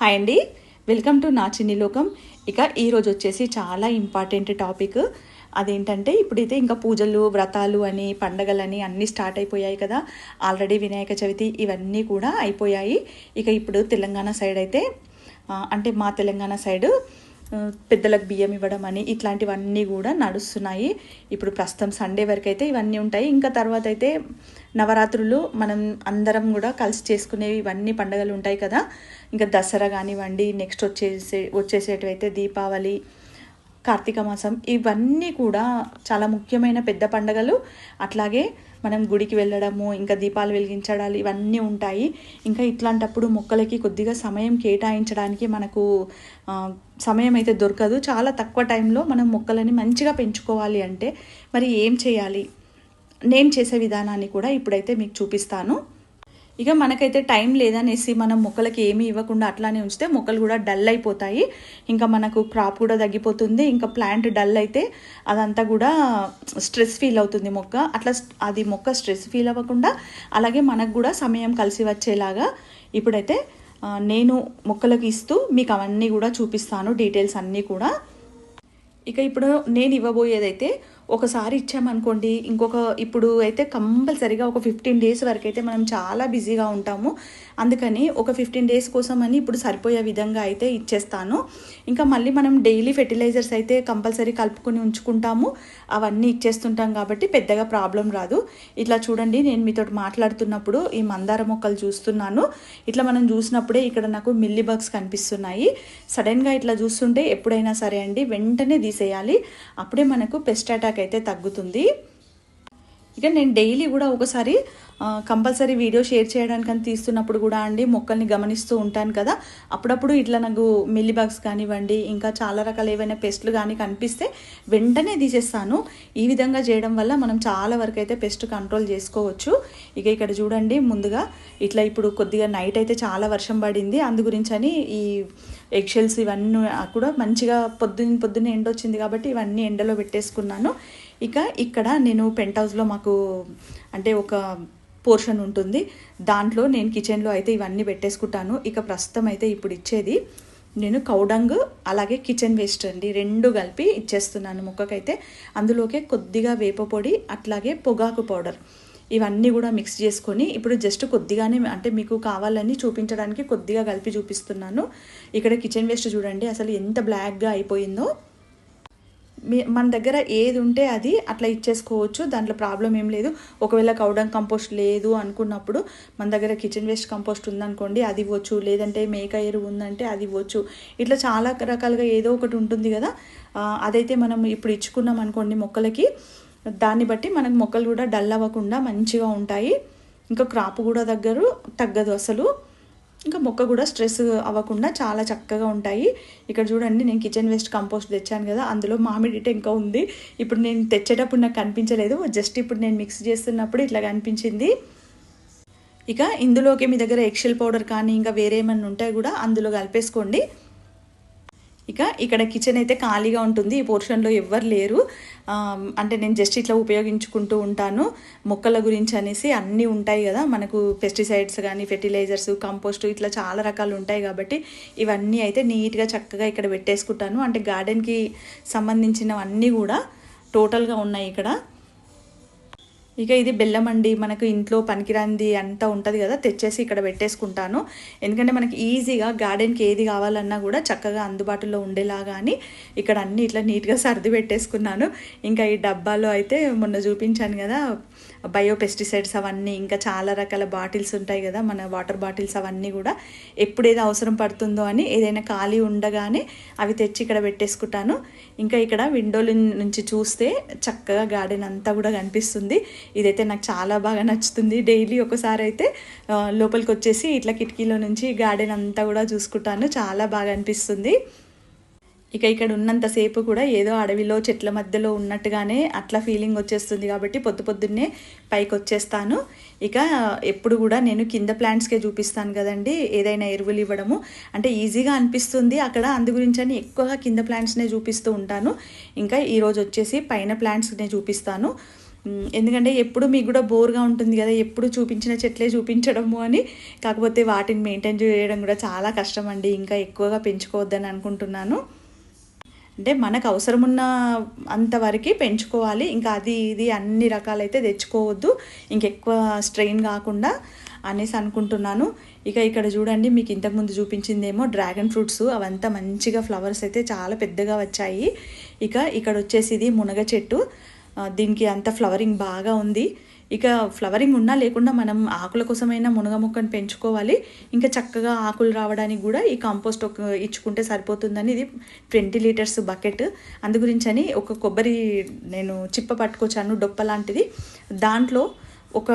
Hi అండి. Welcome to నా చిన్ని లోకం ఇక ఈరోజు వచ్చేసి చాలా ఇంపార్టెంట్ టాపిక్ అదేంటంటే ఇప్పుడైతే ఇంకా పూజలు వ్రతాలు అని పండగలని అన్నీ స్టార్ట్ అయిపోయాయి కదా. ఆల్రెడీ వినాయక చవితి ఇవన్నీ కూడా అయిపోయాయి. ఇక ఇప్పుడు తెలంగాణ సైడ్ అయితే అంటే మా తెలంగాణ సైడు పెద్దలకు బియ్యం ఇవ్వడం అని ఇట్లాంటివన్నీ కూడా నడుస్తున్నాయి. ఇప్పుడు ప్రస్తుతం సండే వరకు అయితే ఇవన్నీ ఉంటాయి. ఇంకా తర్వాత అయితే నవరాత్రులు మనం అందరం కూడా కలిసి చేసుకునేవి ఇవన్నీ పండుగలు ఉంటాయి కదా. ఇంకా దసరా కానివ్వండి నెక్స్ట్ వచ్చేసే వచ్చేసేటివైతే దీపావళి కార్తీక మాసం ఇవన్నీ కూడా చాలా ముఖ్యమైన పెద్ద పండగలు. అట్లాగే మనం గుడికి వెళ్ళడము ఇంకా దీపాలు వెలిగించడాలు ఇవన్నీ ఉంటాయి. ఇంకా ఇట్లాంటప్పుడు మొక్కలకి కొద్దిగా సమయం కేటాయించడానికి మనకు సమయం అయితే దొరకదు. చాలా తక్కువ టైంలో మనం మొక్కలని మంచిగా పెంచుకోవాలి అంటే మరి ఏం చేయాలి? నేను చేసే విధానాన్ని కూడా ఇప్పుడైతే మీకు చూపిస్తాను. ఇక మనకైతే టైం లేదనేసి మనం మొక్కలకి ఏమీ ఇవ్వకుండా అట్లానే ఉంచితే మొక్కలు కూడా డల్ అయిపోతాయి. ఇంకా మనకు క్రాప్ కూడా తగ్గిపోతుంది. ఇంకా ప్లాంట్ డల్ అయితే అదంతా కూడా స్ట్రెస్ ఫీల్ అవుతుంది మొక్క. అట్లా అది మొక్క స్ట్రెస్ ఫీల్ అవ్వకుండా అలాగే మనకు కూడా సమయం కలిసి వచ్చేలాగా ఇప్పుడైతే నేను మొక్కలకు ఇస్తూ మీకు అవన్నీ కూడా చూపిస్తాను. డీటెయిల్స్ అన్నీ కూడా. ఇక ఇప్పుడు నేను ఇవ్వబోయేదైతే ఒకసారి ఇచ్చామనుకోండి ఇంకొక ఇప్పుడు అయితే కంపల్సరీగా ఒక ఫిఫ్టీన్ డేస్ వరకు అయితే మనం చాలా బిజీగా ఉంటాము. అందుకని ఒక ఫిఫ్టీన్ డేస్ కోసం అని ఇప్పుడు సరిపోయే విధంగా అయితే ఇచ్చేస్తాను. ఇంకా మళ్ళీ మనం డైలీ ఫెర్టిలైజర్స్ అయితే కంపల్సరీ కలుపుకొని ఉంచుకుంటాము. అవన్నీ ఇచ్చేస్తుంటాం కాబట్టి పెద్దగా ప్రాబ్లం రాదు. ఇట్లా చూడండి నేను మీతో మాట్లాడుతున్నప్పుడు ఈ మందార మొక్కలు చూస్తున్నాను. ఇట్లా మనం చూసినప్పుడే ఇక్కడ నాకు మిల్లీ బగ్స్ కనిపిస్తున్నాయి. సడన్గా ఇట్లా చూస్తుంటే ఎప్పుడైనా సరే అండి వెంటనే తీసేయాలి. అప్పుడే మనకు పెస్ట్ అటాక్ అయితే తగ్గుతుంది. ఇక నేను డైలీ కూడా ఒకసారి కంపల్సరీ వీడియో షేర్ చేయడానికని తీస్తున్నప్పుడు కూడా అండి మొక్కల్ని గమనిస్తూ ఉంటాను కదా. అప్పుడప్పుడు ఇట్లా నాకు మిల్లీబాగ్స్ కానివ్వండి ఇంకా చాలా రకాల ఏవైనా పెస్ట్లు కానీ కనిపిస్తే వెంటనే తీసేస్తాను. ఈ విధంగా చేయడం వల్ల మనం చాలా వరకు అయితే పెస్ట్ కంట్రోల్ చేసుకోవచ్చు. ఇక ఇక్కడ చూడండి ముందుగా ఇట్లా ఇప్పుడు కొద్దిగా నైట్ అయితే చాలా వర్షం పడింది. అందు గురించి అని ఈ ఎగ్షెల్స్ ఇవన్నీ కూడా మంచిగా పొద్దున్న పొద్దున్న ఎండ వచ్చింది కాబట్టి ఇవన్నీ ఎండలో పెట్టేసుకున్నాను. ఇక ఇక్కడ నేను పెంట్ హౌస్లో మాకు అంటే ఒక పోర్షన్ ఉంటుంది. దాంట్లో నేను కిచెన్లో అయితే ఇవన్నీ పెట్టేసుకుంటాను. ఇక ప్రస్తుతం అయితే ఇప్పుడు ఇచ్చేది నేను కౌడంగ్ అలాగే కిచెన్ వేస్ట్ అండి. రెండు కలిపి ఇచ్చేస్తున్నాను మొక్కకైతే. అందులోకే కొద్దిగా వేప పొడి అట్లాగే పొగాకు పౌడర్. ఇవన్నీ కూడా మిక్స్ చేసుకొని ఇప్పుడు జస్ట్ కొద్దిగానే అంటే మీకు కావాలని చూపించడానికి కొద్దిగా కలిపి చూపిస్తున్నాను. ఇక్కడ కిచెన్ వేస్ట్ చూడండి అసలు ఎంత బ్లాక్గా అయిపోయిందో. మన దగ్గర ఏది ఉంటే అది అట్లా ఇచ్చేసుకోవచ్చు దాంట్లో ప్రాబ్లం ఏం లేదు. ఒకవేళ కౌడంగ్ కంపోస్ట్ లేదు అనుకున్నప్పుడు మన దగ్గర కిచెన్ వేస్ట్ కంపోస్ట్ ఉందనుకోండి అది ఇవ్వచ్చు. లేదంటే మేక ఎరువు ఉందంటే అది ఇవ్వచ్చు. ఇట్లా చాలా రకాలుగా ఏదో ఒకటి ఉంటుంది కదా. అదైతే మనం ఇప్పుడు ఇచ్చుకున్నాం అనుకోండి మొక్కలకి దాన్ని బట్టి మనకు మొక్కలు కూడా డల్ అవ్వకుండా మంచిగా ఉంటాయి. ఇంకా క్రాప్ కూడా దగ్గర తగ్గదు అసలు. ఇంకా మొక్క కూడా స్ట్రెస్ అవ్వకుండా చాలా చక్కగా ఉంటాయి. ఇక్కడ చూడండి నేను కిచెన్ వేస్ట్ కంపోస్ట్ తెచ్చాను కదా అందులో మామిడి టెంక ఉంది. ఇప్పుడు నేను తెచ్చేటప్పుడు నాకు కనిపించలేదు. జస్ట్ ఇప్పుడు నేను మిక్స్ చేస్తున్నప్పుడు ఇట్లా కనిపించింది. ఇక ఇందులోకి మీ దగ్గర ఎక్సెల్ పౌడర్ కానీ ఇంకా వేరే ఏమన్నా ఉంటే కూడా అందులో కలిపేసుకోండి. ఇక ఇక్కడ కిచెన్ అయితే ఖాళీగా ఉంటుంది. ఈ పోర్షన్లో ఎవ్వరు లేరు. అంటే నేను జస్ట్ ఇట్లా ఉపయోగించుకుంటూ ఉంటాను. మొక్కల గురించి అనేసి అన్నీ ఉంటాయి కదా. మనకు పెస్టిసైడ్స్ కానీ ఫెర్టిలైజర్స్ కంపోస్ట్ ఇట్లా చాలా రకాలు ఉంటాయి కాబట్టి ఇవన్నీ అయితే నీట్గా చక్కగా ఇక్కడ పెట్టేసుకుంటాను. అంటే గార్డెన్కి సంబంధించినవన్నీ కూడా టోటల్గా ఉన్నాయి ఇక్కడ. ఇక ఇది బెల్లం అండి మనకు ఇంట్లో పనికిరాంది అంతా ఉంటుంది కదా తెచ్చేసి ఇక్కడ పెట్టేసుకుంటాను. ఎందుకంటే మనకి ఈజీగా గార్డెన్కి ఏది కావాలన్నా కూడా చక్కగా అందుబాటులో ఉండేలాగా అని ఇక్కడ అన్ని ఇట్లా నీట్గా సర్ది పెట్టేసుకున్నాను. ఇంకా ఈ డబ్బాలో అయితే మొన్న చూపించాను కదా బయో పెస్టిసైడ్స్ అవన్నీ ఇంకా చాలా రకాల బాటిల్స్ ఉంటాయి కదా మన వాటర్ బాటిల్స్ అవన్నీ కూడా. ఎప్పుడేది అవసరం పడుతుందో అని ఏదైనా ఖాళీ ఉండగానే అవి తెచ్చి ఇక్కడ పెట్టేసుకుంటాను. ఇంకా ఇక్కడ విండోల నుంచి చూస్తే చక్కగా గార్డెన్ అంతా కూడా కనిపిస్తుంది. ఇదైతే నాకు చాలా బాగా నచ్చుతుంది. డైలీ ఒకసారి అయితే లోపలికి వచ్చేసి ఇట్లా కిటికీలో నుంచి గార్డెన్ అంతా కూడా చూసుకుంటాను. చాలా బాగా అనిపిస్తుంది. ఇక ఇక్కడ ఉన్నంతసేపు కూడా ఏదో అడవిలో చెట్ల మధ్యలో ఉన్నట్టుగానే అట్లా ఫీలింగ్ వచ్చేస్తుంది కాబట్టి పొద్దు పొద్దున్నే పైకి వచ్చేస్తాను ఇక ఎప్పుడు కూడా నేను కింద ప్లాంట్స్కే చూపిస్తాను కదండి ఏదైనా ఎరువులు ఇవ్వడము. అంటే ఈజీగా అనిపిస్తుంది అక్కడ అందు గురించి అని ఎక్కువగా కింద ప్లాంట్స్నే చూపిస్తూ ఉంటాను. ఇంకా ఈరోజు వచ్చేసి పైన ప్లాంట్స్నే చూపిస్తాను. ఎందుకంటే ఎప్పుడు మీకు కూడా బోర్గా ఉంటుంది కదా ఎప్పుడు చూపించిన చెట్లే చూపించడము అని. కాకపోతే వాటిని మెయింటైన్ చేయడం కూడా చాలా కష్టం అండి ఇంకా ఎక్కువగా పెంచుకోవద్దని అనుకుంటున్నాను. అంటే మనకు అవసరం ఉన్న అంతవరకు పెంచుకోవాలి ఇంకా అది ఇది అన్ని రకాలైతే తెచ్చుకోవద్దు ఇంకెక్కువ స్ట్రెయిన్ కాకుండా అనేసి అనుకుంటున్నాను. ఇక ఇక్కడ చూడండి మీకు ఇంతకుముందు చూపించిందేమో డ్రాగన్ ఫ్రూట్స్ అవంతా మంచిగా ఫ్లవర్స్ అయితే చాలా పెద్దగా వచ్చాయి. ఇక ఇక్కడ వచ్చేసి ఇది మునగ చెట్టు. దీనికి అంత ఫ్లవరింగ్ బాగా ఉంది. ఇక ఫ్లవరింగ్ ఉన్నా లేకుండా మనం ఆకుల కోసమైనా మునగ మొక్కను పెంచుకోవాలి. ఇంకా చక్కగా ఆకులు రావడానికి కూడా ఈ కాంపోస్ట్ ఒక ఇచ్చుకుంటే సరిపోతుందని ఇది ట్వంటీ లీటర్స్ బకెట్. అందు గురించని ఒక కొబ్బరి నేను చిప్ప పట్టుకొచ్చాను డొప్ప లాంటిది. దాంట్లో ఒక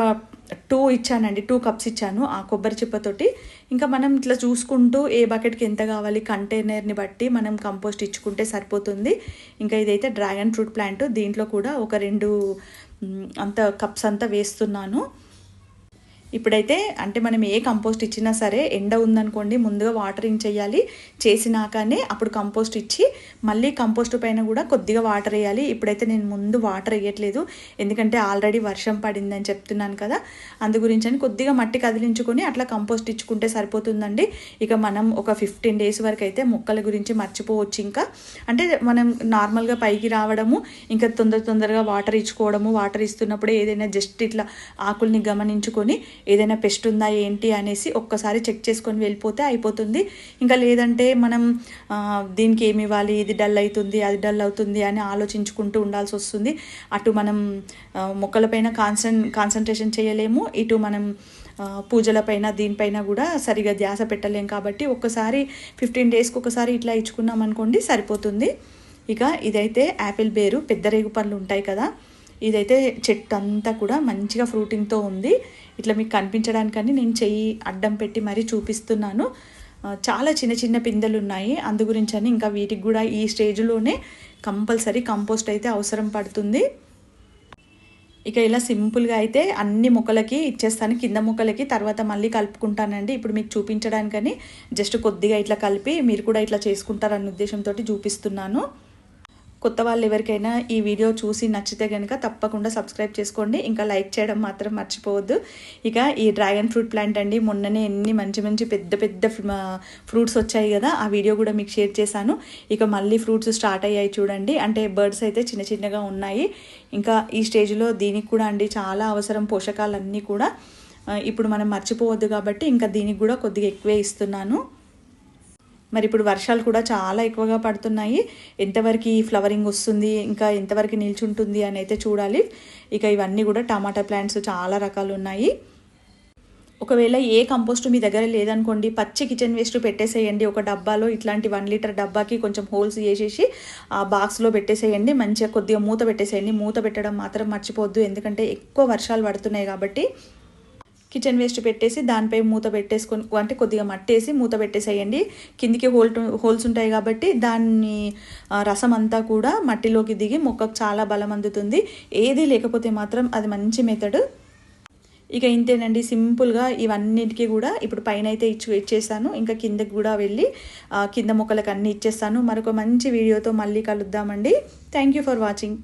టూ ఇచ్చానండి టూ కప్స్ ఇచ్చాను ఆ కొబ్బరి చిప్పతోటి. ఇంకా మనం ఇట్లా చూసుకుంటూ ఏ బకెట్కి ఎంత కావాలి కంటైనర్ని బట్టి మనం కంపోస్ట్ ఇచ్చుకుంటే సరిపోతుంది. ఇంకా ఇదైతే డ్రాగన్ ఫ్రూట్ ప్లాంట్ దీంట్లో కూడా ఒక రెండు అంత కప్స్ అంతా వేస్తున్నాను. ఇప్పుడైతే అంటే మనం ఏ కంపోస్ట్ ఇచ్చినా సరే ఎండ ఉందనుకోండి ముందుగా వాటరింగ్ చేయాలి. చేసినాకనే అప్పుడు కంపోస్ట్ ఇచ్చి మళ్ళీ కంపోస్ట్ పైన కూడా కొద్దిగా వాటర్ వేయాలి. ఇప్పుడైతే నేను ముందు వాటర్ వేయట్లేదు. ఎందుకంటే ఆల్రెడీ వర్షం పడిందని చెప్తున్నాను కదా. అందు గురించి అని కొద్దిగా మట్టి కదిలించుకొని అట్లా కంపోస్ట్ ఇచ్చుకుంటే సరిపోతుందండి. ఇక మనం ఒక ఫిఫ్టీన్ డేస్ వరకు అయితే మొక్కల గురించి మర్చిపోవచ్చు ఇంకా. అంటే మనం నార్మల్గా పైకి రావడము ఇంకా తొందర తొందరగా వాటర్ ఇచ్చుకోవడము వాటర్ ఇస్తున్నప్పుడు ఏదైనా జస్ట్ ఇట్లా ఆకుల్ని గమనించుకొని ఏదైనా పెస్ట్ ఉందా ఏంటి అనేసి ఒక్కసారి చెక్ చేసుకొని వెళ్ళిపోతే అయిపోతుంది. ఇంకా లేదంటే మనం దీనికి ఏమి ఇవ్వాలి? ఇది డల్ అవుతుంది అది డల్ అవుతుంది అని ఆలోచించుకుంటూ ఉండాల్సి వస్తుంది. అటు మనం మొక్కలపైన కాన్సన్ కాన్సన్ట్రేషన్ చేయలేము. ఇటు మనం పూజలపైన దీనిపైన కూడా సరిగా ధ్యాస పెట్టలేం కాబట్టి ఒక్కసారి ఫిఫ్టీన్ డేస్కి ఒకసారి ఇట్లా ఇచ్చుకున్నాం అనుకోండి సరిపోతుంది. ఇక ఇదైతే యాపిల్ బేరు పెద్ద రేగు పనులు ఉంటాయి కదా. ఇదైతే చెట్టు అంతా కూడా మంచిగా ఫ్రూటింగ్తో ఉంది. ఇట్లా మీకు కనిపించడానికని నేను చెయ్యి అడ్డం పెట్టి మరీ చూపిస్తున్నాను. చాలా చిన్న చిన్న పిందెలు ఉన్నాయి అందు గురించని ఇంకా వీటికి కూడా ఈ స్టేజ్లోనే కంపల్సరీ కంపోస్ట్ అయితే అవసరం పడుతుంది. ఇక ఇలా సింపుల్గా అయితే అన్ని మొక్కలకి ఇచ్చేస్తాను. కింద మొక్కలకి తర్వాత మళ్ళీ కలుపుకుంటానండి. ఇప్పుడు మీకు చూపించడానికని జస్ట్ కొద్దిగా ఇట్లా కలిపి మీరు కూడా ఇట్లా చేసుకుంటారన్న ఉద్దేశంతో చూపిస్తున్నాను. కొత్త వాళ్ళు ఎవరికైనా ఈ వీడియో చూసి నచ్చితే కనుక తప్పకుండా సబ్స్క్రైబ్ చేసుకోండి. ఇంకా లైక్ చేయడం మాత్రం మర్చిపోవద్దు. ఇక ఈ డ్రాగన్ ఫ్రూట్ ప్లాంట్ అండి మొన్ననే ఎన్ని మంచి మంచి పెద్ద పెద్ద ఫ్రూట్స్ వచ్చాయి కదా ఆ వీడియో కూడా మీకు షేర్ చేశాను. ఇక మళ్ళీ ఫ్రూట్స్ స్టార్ట్ అయ్యాయి చూడండి. అంటే బర్డ్స్ అయితే చిన్న చిన్నగా ఉన్నాయి. ఇంకా ఈ స్టేజ్లో దీనికి కూడా అండి చాలా అవసరం పోషకాలన్నీ కూడా. ఇప్పుడు మనం మర్చిపోవద్దు కాబట్టి ఇంకా దీనికి కూడా కొద్దిగా ఎక్కువే ఇస్తున్నాను. మరి ఇప్పుడు వర్షాలు కూడా చాలా ఎక్కువగా పడుతున్నాయి. ఎంతవరకు ఈ ఫ్లవరింగ్ వస్తుంది ఇంకా ఎంతవరకు నిల్చుంటుంది అని అయితే చూడాలి. ఇక ఇవన్నీ కూడా టమాటా ప్లాంట్స్ చాలా రకాలు ఉన్నాయి. ఒకవేళ ఏ కంపోస్ట్ మీ దగ్గర లేదనుకోండి పచ్చి కిచెన్ వేస్ట్ పెట్టేసేయండి. ఒక డబ్బాలో ఇట్లాంటి వన్ లీటర్ డబ్బాకి కొంచెం హోల్స్ చేసేసి ఆ బాక్స్లో పెట్టేసేయండి. మంచిగా కొద్దిగా మూత పెట్టేసేయండి. మూత పెట్టడం మాత్రం మర్చిపోవద్దు. ఎందుకంటే ఎక్కువ వర్షాలు పడుతున్నాయి కాబట్టి కిచెన్ వేస్ట్ పెట్టేసి దానిపై మూత పెట్టేసుకొని అంటే కొద్దిగా మట్టేసి మూత పెట్టేసేయండి. కిందికి హోల్ హోల్స్ ఉంటాయి కాబట్టి దాన్ని రసం అంతా కూడా మట్టిలోకి దిగి మొక్కకు చాలా బలం అందుతుంది. ఏది లేకపోతే మాత్రం అది మంచి మెథడ్. ఇక ఇంతేనండి సింపుల్గా ఇవన్నిటికీ కూడా ఇప్పుడు పైన అయితే ఇచ్చి ఇచ్చేసాను ఇంకా కిందకి కూడా వెళ్ళి కింద మొక్కలకు అన్నీ ఇచ్చేస్తాను. మరొక మంచి వీడియోతో మళ్ళీ కలుద్దామండి. Thank you for watching.